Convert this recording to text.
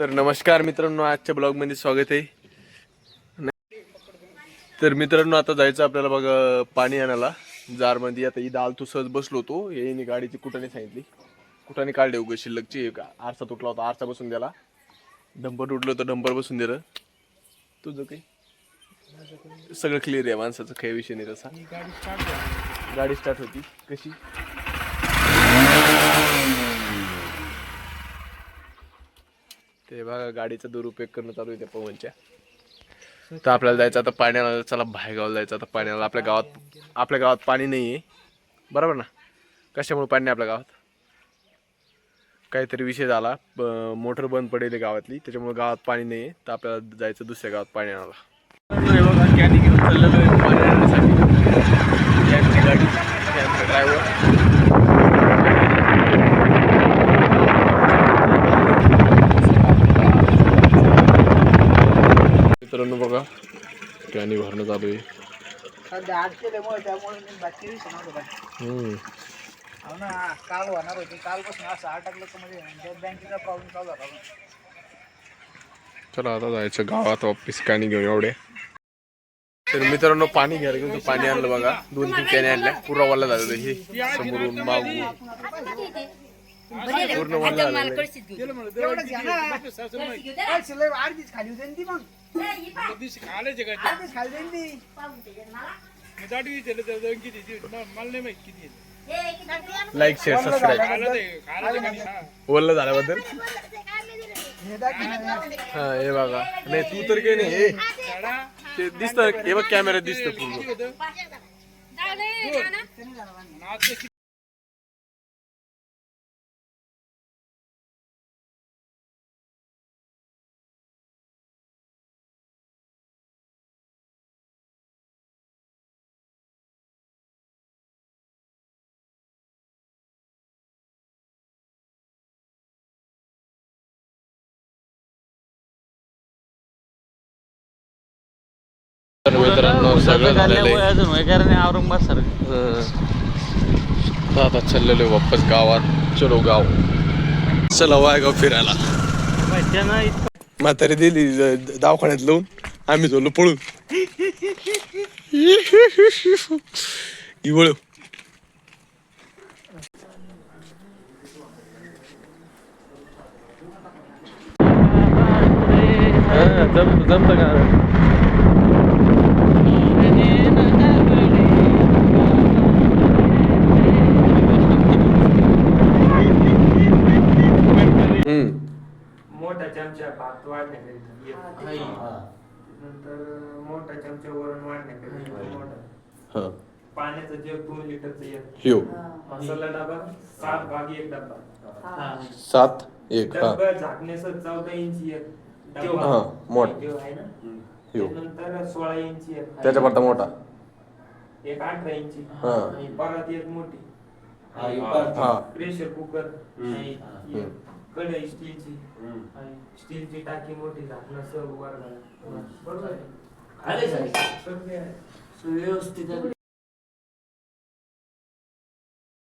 तर नमस्कार मित्रांनो आजच्या ब्लॉगमध्ये स्वागत आहे. तर मित्रांनो आता जायचं आपल्याला बघा पाणी आणायला. जारमध्ये आता इथं आलतो सहज बसलो होतो. येईने गाडीची कुठाने सांगितली. कुठाने काढले उगा शिल्लकची. आरसा तुटला होता आरसा बसून द्याला डंपर तुटलं होतं डंपर बसून दिलं तुझं काही सगळं क्लिअर आहे माणसाचं काही विषय नाही तसा. गाडी स्टार्ट होती. कशी? ते बघा गाडीचा दुरुपयोग करणं चालू आहे त्या पवनच्या. तर आपल्याला जायचं आता पाण्याला चला बाहेर गावाला जायचं आता पाण्याला. आपल्या गावात आपल्या गावात पाणी नाही आहे बरोबर ना? कशामुळे पाणी नाही आपल्या गावात? काहीतरी विषय झाला. मोटर बंद पडेल आहे गावातली त्याच्यामुळे गावात पाणी नाही आहे तर आपल्याला जायचं दुसऱ्या गावात पाणी आणायला. कॅनी घेऊन चाललेलो आहे पाणी आणण्यासाठी. गाडी ड्रायव्हर मित्रांनो बघा कॅनी भरणं चालू आहे. हो ना काल होणार होती. कालपासून असं अटकलं तर म्हणजे नेट बँकेचा प्रॉब्लेम चालू झाला आता जायचं गावात ऑफिस कॅनी घेऊन एवढे. तर मित्रांनो पाणी घ्यायला घेऊन पाणी आणलं बघा. दोन तीन कॅने आणल्या. पूर्ण वल्ला झालं हे. समोरून मागून. पूर्ण वल्ला झालेलं लाईक शेअर सबस्क्राईब वल्ल झाल्याबद्दल? हे. हा हे बघा. नाही तू तर काही नाही हे. ते दिसत हे बघ कॅमेऱ्यात दिसतं पूर्ण. मित्रांनो सगळं झालेलं आहे. अजून वगैरे औरंगाबाद सर तर आता चाललेलो वापस गावात चलो गाव चला वायगाव फिरायला. त्यांना म्हातारी दिली ज- दवाखान्यात लावून आम्ही झोलो पळून. इवळ. जमत जमत का हम्म मोठा चमचा भात वाढण्याकरिता एक. नंतर मोठा चमचा वरण वाढण्याकरिता मोठा. हा. पाण्याचं जग दोन लिटरचं एक. ह्यो मसाला डबा सात भाग एक डबा सात एक हा. डब्बा झाकण्याचं चौदा इंची एक हा, मोठा. जो आहे ना? ह्यो नंतर सोळा इंची एक. त्याच्या पडता मोठा. एक अठरा इंची. हा. परत एक मोठी. हा प्रेशर कुकर. कढई स्टीलची स्टीलची टाकी मोठी झाकणं सर्व बरोबर आहे? आले साहेब. सगळे आहे. व्यवस्थित